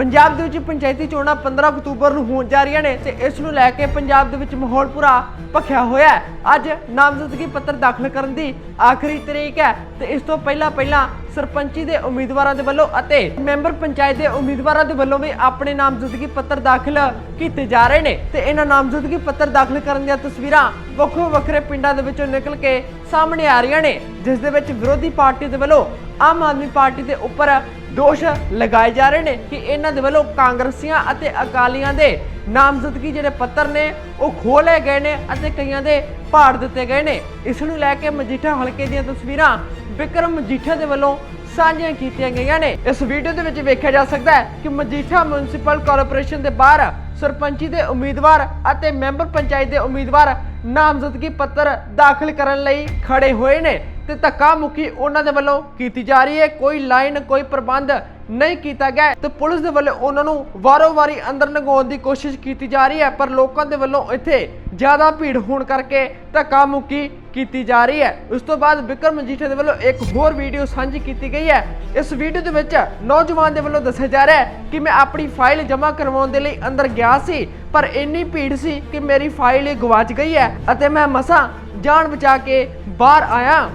ਪੰਜਾਬ ਦੇ ਵਿੱਚ ਪੰਚਾਇਤੀ ਚੋਣਾਂ 15 ਅਕਤੂਬਰ ਨੂੰ ਹੋਣ ਜਾ ਰਹੀਆਂ ਨੇ ਤੇ ਇਸ ਨੂੰ ਲੈ ਕੇ ਪੰਜਾਬ ਦੇ ਵਿੱਚ ਮਾਹੌਲ ਪੂਰਾ ਭਖਿਆ ਹੋਇਆ ਹੈ। ਅੱਜ ਨਾਮਜ਼ਦਗੀ ਪੱਤਰ ਦਾਖਲ ਕਰਨ ਦੀ ਆਖਰੀ ਤਰੀਕ ਹੈ ਤੇ ਇਸ ਤੋਂ ਪਹਿਲਾਂ ਪਹਿਲਾਂ ਸਰਪੰਚੀ ਦੇ ਉਮੀਦਵਾਰਾਂ ਦੇ ਵੱਲੋਂ ਅਤੇ ਮੈਂਬਰ ਪੰਚਾਇਤ ਦੇ ਉਮੀਦਵਾਰਾਂ ਦੇ ਵੱਲੋਂ ਵੀ ਆਪਣੇ ਨਾਮਜ਼ਦਗੀ ਪੱਤਰ ਦਾਖਲ ਕੀਤੇ ਜਾ ਰਹੇ ਨੇ ਤੇ ਇਹਨਾਂ ਨਾਮਜ਼ਦਗੀ ਪੱਤਰ ਦਾਖਲ ਕਰਨ ਦੀਆਂ ਤਸਵੀਰਾਂ ਵੱਖੋ ਵੱਖਰੇ ਪਿੰਡਾਂ ਦੇ ਵਿੱਚੋਂ ਨਿਕਲ ਕੇ ਸਾਹਮਣੇ ਆ ਰਹੀਆਂ ਨੇ, ਜਿਸ ਦੇ ਵਿੱਚ ਵਿਰੋਧੀ ਪਾਰਟੀ ਦੇ ਵੱਲੋਂ ਆਮ ਆਦਮੀ ਪਾਰਟੀ ਦੇ ਉੱਪਰ ਦੋਸ਼ ਲਗਾਏ ਜਾ ਰਹੇ ਨੇ ਕਿ ਇਹਨਾਂ ਦੇ ਵੱਲੋਂ ਕਾਂਗਰਸੀਆਂ ਅਤੇ ਅਕਾਲੀਆਂ ਦੇ ਨਾਮਜ਼ਦਗੀ ਜਿਹੜੇ ਪੱਤਰ ਨੇ, ਉਹ ਖੋਲੇ ਗਏ ਨੇ ਅਤੇ ਕਈਆਂ ਦੇ ਭਾੜ ਦਿੱਤੇ ਗਏ ਨੇ। ਇਸ ਨੂੰ ਲੈ ਕੇ ਮਜੀਠਾ ਹਲਕੇ ਦੀਆਂ ਤਸਵੀਰਾਂ ਵਿਕਰਮ ਮਜੀਠਾ ਦੇ ਵੱਲੋਂ ਸਾਂਝੀਆਂ ਕੀਤੀਆਂ ਗਈਆਂ ਨੇ। ਇਸ ਵੀਡੀਓ ਦੇ ਵਿੱਚ ਵੇਖਿਆ ਜਾ ਸਕਦਾ ਹੈ ਕਿ ਮਜੀਠਾ ਮਿਊਨਿਸਪਲ ਕਾਰਪੋਰੇਸ਼ਨ ਦੇ ਬਾਹਰ ਸਰਪੰਚੀ ਦੇ ਉਮੀਦਵਾਰ ਅਤੇ ਮੈਂਬਰ ਪੰਚਾਇਤ ਦੇ ਉਮੀਦਵਾਰ ਨਾਮਜ਼ਦਗੀ ਪੱਤਰ ਦਾਖਲ ਕਰਨ ਲਈ ਖੜੇ ਹੋਏ ਨੇ। ਤੇ ਧੱਕਾ ਮੁੱਕੀ ਉਹਨਾਂ ਦੇ ਵੱਲੋਂ ਕੀਤੀ ਜਾ ਰਹੀ ਹੈ। ਕੋਈ ਲਾਈਨ, ਕੋਈ ਪ੍ਰਬੰਧ ਨਹੀਂ ਕੀਤਾ ਗਿਆ ਹੈ ਤੇ ਪੁਲਿਸ ਦੇ ਵੱਲੋਂ ਉਹਨਾਂ ਨੂੰ ਵਾਰੋ-ਵਾਰੀ ਅੰਦਰ ਲੰਘਾਉਣ ਦੀ ਕੋਸ਼ਿਸ਼ ਕੀਤੀ ਜਾ ਰਹੀ ਹੈ, ਪਰ ਲੋਕਾਂ ਦੇ ਵੱਲੋਂ ਇੱਥੇ ਜ਼ਿਆਦਾ ਭੀੜ ਹੋਣ ਕਰਕੇ ਧੱਕਾ ਮੁੱਕੀ ਕੀਤੀ ਜਾ ਰਹੀ ਹੈ। ਉਸ ਤੋਂ ਬਾਅਦ ਵਿਕਰਮ ਮਜੀਠੇ ਦੇ ਵੱਲੋਂ ਇੱਕ ਹੋਰ ਵੀਡੀਓ ਸਾਂਝੀ ਕੀਤੀ ਗਈ ਹੈ। ਇਸ ਵੀਡੀਓ ਦੇ ਵਿੱਚ ਨੌਜਵਾਨ ਦੇ ਵੱਲੋਂ ਦੱਸਿਆ ਜਾ ਰਿਹਾ ਹੈ ਕਿ ਮੈਂ ਆਪਣੀ ਫਾਈਲ ਜਮ੍ਹਾਂ ਕਰਵਾਉਣ ਦੇ ਲਈ ਅੰਦਰ ਗਿਆ ਸੀ, ਪਰ ਇੰਨੀ ਭੀੜ ਸੀ ਕਿ ਮੇਰੀ ਫਾਈਲ ਹੀ ਗਵਾਚ ਗਈ ਹੈ ਅਤੇ ਮੈਂ ਮਸਾਂ ਜਾਨ ਬਚਾ ਕੇ ਬਾਹਰ ਆਇਆ।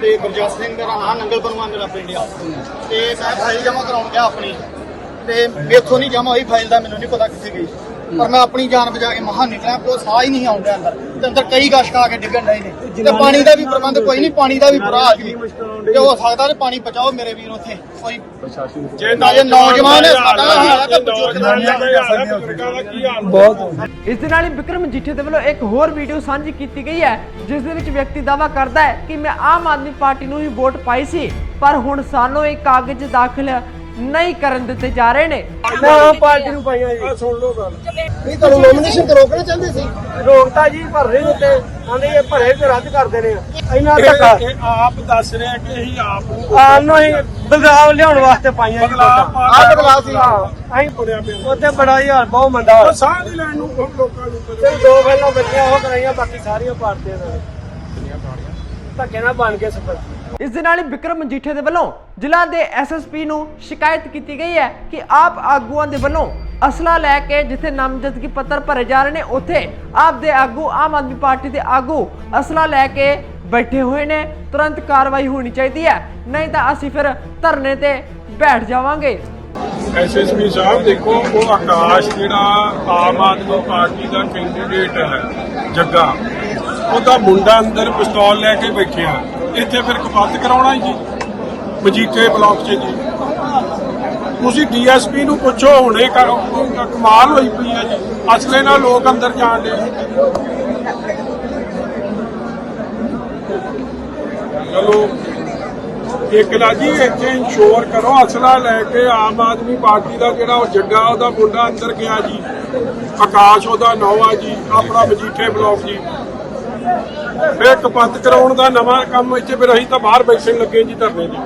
ਤੇ ਗੁਰਜਸ ਸਿੰਘ ਮੇਰਾ ਨਾਂ ਨੰਗਲ ਬਨਵਾ ਮੇਰਾ ਪਿੰਡ ਆ। ਤੇ ਮੈਂ ਫਾਈਲ ਜਮਾ ਕਰਾਉਣ ਗਿਆ ਆਪਣੀ। ਤੇ ਮੇਥੋਂ ਨਹੀਂ ਜਮਾ ਹੋਈ ਫਾਈਲ ਦਾ ਮੈਨੂੰ ਨਹੀਂ ਪਤਾ ਕਿੱਥੇ ਗਈ। ਪਰ ਮੈਂ ਆਪਣੀ ਜਾਨ ਬਚਾ ਕੇ ਮਹਾਂ ਨਿਕਲਿਆ ਕੋਈ ਸਾਹ ਹੀ ਨਹੀਂ ਆਉਂਦਾ ਅੰਦਰ। ਤੇ ਅੰਦਰ ਕਈ ਗਸ਼ਕ ਆ ਕੇ ਡਿੱਗਣ ਡਏ ਨੇ। ਤੇ ਪਾਣੀ ਦਾ ਵੀ ਪ੍ਰਬੰਧ ਕੋਈ ਨਹੀਂ ਪਾਣੀ ਦਾ ਵੀ ਬੁਰਾ ਹਾਲ ਜੀ ਤੇ ਹੋ ਸਕਦਾ ਤੇ ਪਾਣੀ ਬਚਾਓ ਮੇਰੇ ਵੀਰ ਉੱਥੇ ਕੋਈ ਜੇ ਨੌਜਵਾਨ ਹੈ ਸਾਡਾ ਹਾਲ ਹੈ ਤੇ ਬਜ਼ੁਰਗ ਦਾ ਨਹੀਂ ਹੈ। ਇਸ ਦੇ ਨਾਲ ਹੀ ਵਿਕਰਮ ਮਜੀਠੇ ਦੇ ਵੱਲੋਂ ਇੱਕ ਹੋਰ ਵੀਡੀਓ ਸਾਂਝੀ ਕੀਤੀ ਗਈ ਹੈ ਜਿਸ ਦੇ ਵਿੱਚ ਵਿਅਕਤੀ ਦਾਵਾ ਕਰਦਾ ਹੈ ਕਿ ਮੈਂ ਆਮ ਆਦਮੀ ਪਾਰਟੀ ਨੂੰ ਹੀ ਵੋਟ ਪਾਈ ਸੀ ਪਰ ਹੁਣ ਸਾਨੂੰ ਇਹ ਕਾਗਜ਼ ਦਾਖਲ ਨਹੀਂ ਕਰਨ ਦਿੱਤੇ ਜਾ ਰਹੇ ਨੇ। ਮੈਂ ਆਮ ਪਾਰਟੀ ਨੂੰ ਪਾਈਆਂ ਜੀ। ਸੁਣ ਲਓ ਗੱਲ। ਨਹੀਂ ਤੁਹਾਨੂੰ ਨੋਮੀਨੇਸ਼ਨ ਤੇ ਰੋਕਣਾ ਚਾਹੁੰਦੇ ਸੀ? ਰੋਕਤਾ ਜੀ ਭਰ ਰਹੇ ਉੱਤੇ। ਆਂਦੇ ਇਹ ਭਰੇ ਤੇ ਰੱਦ ਕਰ ਦੇਣੇ ਆ। ਇੰਨਾ ਧੱਕਾ। ਆਪ ਦੱਸ ਰਿਹਾ ਕਿ ਅਸੀਂ ਆਪ ਨੂੰ ਆਪ ਨੂੰ ਹੀ ਬਦਲਾਵ ਲਿਆਉਣ ਵਾਸਤੇ ਪਾਈਆਂ ਜੀ ਆਹ ਬਦਲਾਅ ਸੀ। ਹਾਂ। ਅਸੀਂ ਬੜਿਆ ਪਿਆ। ਉੱਥੇ ਬੜਾ ਹੀ ਹਾਲ ਬਹੁਤ ਮੰਦਾ ਉਹ ਸਾਹ ਨਹੀਂ ਲੈਣ ਨੂੰ ਲੋਕਾਂ ਨੂੰ ਸਿਰ ਦੋ ਪਹਿਲਾਂ ਬੱਚੀਆਂ ਉਹ ਕਰਾਈਆਂ ਬਾਕੀ ਸਾਰੀਆਂ ਪਾਰਟੀਆਂ ਨਾਲ ਧੱਕੇ ਨਾਲ ਬਣ ਕੇ ਸਰਪੰਚ। ਇਸ ਦੇ ਨਾਲ ਹੀ ਵਿਕਰਮ ਮਜੀਠੇ ਦੇ ਵੱਲੋਂ ਜ਼ਿਲ੍ਹਾ ਦੇ ਐਸਐਸਪੀ ਨੂੰ ਸ਼ਿਕਾਇਤ ਕੀਤੀ ਗਈ ਹੈ ਕਿ ਆਪ ਆਗੂਆਂ ਦੇ ਵੱਲੋਂ ਅਸਲਾ ਲੈ ਕੇ ਜਿੱਥੇ ਨਾਮਜ਼ਦਗੀ ਪੱਤਰ ਭਰੇ ਜਾ ਰਹੇ ਨੇ, ਉੱਥੇ ਆਪ ਦੇ ਆਗੂ, ਆਮ ਆਦਮੀ ਪਾਰਟੀ ਦੇ ਆਗੂ ਅਸਲਾ ਲੈ ਕੇ ਬੈਠੇ ਹੋਏ ਨੇ। ਤੁਰੰਤ ਕਾਰਵਾਈ ਹੋਣੀ ਚਾਹੀਦੀ ਹੈ, ਨਹੀਂ ਤਾਂ ਅਸੀਂ ਫਿਰ ਧਰਨੇ ਤੇ ਬੈਠ ਜਾਵਾਂਗੇ। ਐਸਐਸਪੀ ਸਾਹਿਬ, ਦੇਖੋ, ਉਹ ਆਕਾਸ਼ ਜਿਹੜਾ ਆਮ ਆਦਮੀ ਪਾਰਟੀ ਦਾ ਕੈਂਡੀਡੇਟ ਹੈ ਜੱਗਾ, ਉਹਦਾ ਮੁੰਡਾ ਅੰਦਰ ਪਿਸਤੌਲ ਲੈ ਕੇ ਬੈਠਿਆ। ਇੱਥੇ ਫਿਰ ਕਪੱਤ ਕਰਾਉਣਾ ਜੀ, ਮਜੀਠੇ ਬਲਾਕ 'ਚ ਜੀ। ਤੁਸੀਂ ਡੀਐਸਪੀ ਨੂੰ ਪੁੱਛੋ, ਹੁਣੇ ਕਰੋ ਕਮਾਲ ਹੋਈ ਪਈ ਹੈ ਜੀ। ਅਸਲੇ ਨਾਲ ਲੋਕ ਅੰਦਰ ਜਾਣ ਦੇ ਚਲੋ, ਇੱਕ ਨਾ ਜੀ, ਇੱਥੇ ਇੰਸ਼ੋਰ ਕਰੋ। ਅਸਲਾ ਲੈ ਕੇ ਆਮ ਆਦਮੀ ਪਾਰਟੀ ਦਾ ਜਿਹੜਾ ਉਹ ਜੱਗਾ, ਉਹਦਾ ਮੁੰਡਾ ਅੰਦਰ ਗਿਆ ਜੀ। ਆਕਾਸ਼ ਉਹਦਾ ਨੌ ਆ ਜੀ, ਆਪਣਾ ਮਜੀਠੇ ਬਲਾਕ ਜੀ। ਫਿਰ ਕਪੱਤ ਕਰਾਉਣ ਦਾ ਨਵਾਂ ਕੰਮ ਇੱਥੇ ਫਿਰ ਅਸੀਂ ਤਾਂ ਬਾਹਰ ਬੈਠਣ ਲੱਗੇ ਜੀ ਧਰਨੇ ਦੀ